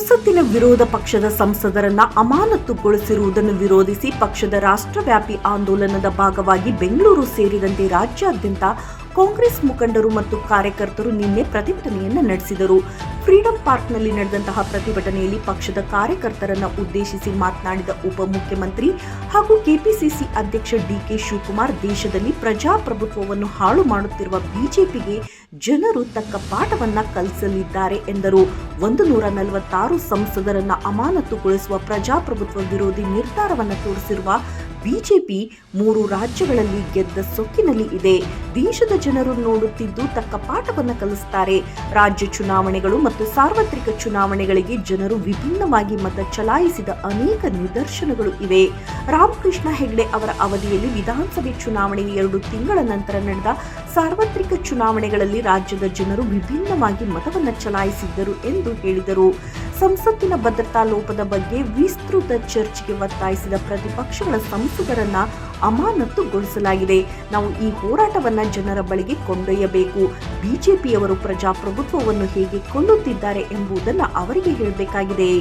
ಸಂಸತ್ತಿನ ವಿರೋಧ ಪಕ್ಷದ ಸಂಸದರನ್ನ ಅಮಾನತುಗೊಳಿಸಿರುವುದನ್ನು ವಿರೋಧಿಸಿ ಪಕ್ಷದ ರಾಷ್ಟ್ರವ್ಯಾಪಿ ಆಂದೋಲನದ ಭಾಗವಾಗಿ ಬೆಂಗಳೂರು ಸೇರಿದಂತೆ ರಾಜ್ಯಾದ್ಯಂತ ಕಾಂಗ್ರೆಸ್ ಮುಖಂಡರು ಮತ್ತು ಕಾರ್ಯಕರ್ತರು ನಿನ್ನೆ ಪ್ರತಿಭಟನೆಯನ್ನ ನಡೆಸಿದರು. ಫ್ರೀಡಂ ಪಾರ್ಕ್ನಲ್ಲಿ ನಡೆದಂತಹ ಪ್ರತಿಭಟನೆಯಲ್ಲಿ ಪಕ್ಷದ ಕಾರ್ಯಕರ್ತರನ್ನ ಉದ್ದೇಶಿಸಿ ಮಾತನಾಡಿದ ಉಪಮುಖ್ಯಮಂತ್ರಿ ಹಾಗೂ ಕೆಪಿಸಿಸಿ ಅಧ್ಯಕ್ಷ ಡಿಕೆ ಶಿವಕುಮಾರ್, ದೇಶದಲ್ಲಿ ಪ್ರಜಾಪ್ರಭುತ್ವವನ್ನು ಹಾಳು ಮಾಡುತ್ತಿರುವ ಬಿಜೆಪಿಗೆ ಜನರು ತಕ್ಕ ಪಾಠವನ್ನ ಕಲಿಸಲಿದ್ದಾರೆ ಎಂದರು. ಒಂದು ನೂರ ನಲವತ್ತಾರು ಸಂಸದರನ್ನ ಅಮಾನತುಗೊಳಿಸುವ ಪ್ರಜಾಪ್ರಭುತ್ವ ವಿರೋಧಿ ನಿರ್ಧಾರವನ್ನು ತೋರಿಸಿರುವ ಬಿಜೆಪಿ ಮೂರು ರಾಜ್ಯಗಳಲ್ಲಿ ಗೆದ್ದ ಸೊಕ್ಕಿನಲ್ಲಿ ಇದೆ. ದೇಶದ ಜನರು ನೋಡುತ್ತಿದ್ದು ತಕ್ಕ ಪಾಠವನ್ನು ಕಲಿಸುತ್ತಾರೆ ರಾಜ್ಯ ಚುನಾವಣೆಗಳು ಮತ್ತು ಸಾರ್ವತ್ರಿಕ ಚುನಾವಣೆಗಳಿಗೆ ಜನರು ವಿಭಿನ್ನವಾಗಿ ಮತ ಚಲಾಯಿಸಿದ ಅನೇಕ ನಿದರ್ಶನಗಳು ಇವೆ. ರಾಮಕೃಷ್ಣ ಹೆಗ್ಡೆ ಅವರ ಅವಧಿಯಲ್ಲಿ ವಿಧಾನಸಭೆ ಚುನಾವಣೆ ಎರಡು ತಿಂಗಳ ನಂತರ ನಡೆದ ಸಾರ್ವತ್ರಿಕ ಚುನಾವಣೆಗಳಲ್ಲಿ ರಾಜ್ಯದ ಜನರು ವಿಭಿನ್ನವಾಗಿ ಮತವನ್ನು ಚಲಾಯಿಸಿದ್ದರು ಎಂದು ಹೇಳಿದರು. ಸಂಸತ್ತಿನ ಭದ್ರತಾ ಲೋಪದ ಬಗ್ಗೆ ವಿಸ್ತೃತ ಚರ್ಚೆಗೆ ಒತ್ತಾಯಿಸಿದ ಪ್ರತಿಪಕ್ಷಗಳ ಸಂಸದರನ್ನ ಅಮಾನತುಗೊಳಿಸಲಾಗಿದೆ. ನಾವು ಈ ಹೋರಾಟವನ್ನ ಜನರ ಬಳಿಗೆ ಕೊಂಡೊಯ್ಯಬೇಕು. ಬಿಜೆಪಿಯವರು ಪ್ರಜಾಪ್ರಭುತ್ವವನ್ನು ಹೇಗೆ ಕೊಲ್ಲುತ್ತಿದ್ದಾರೆ ಎಂಬುದನ್ನು ಅವರಿಗೆ ಹೇಳಬೇಕಾಗಿದೆ.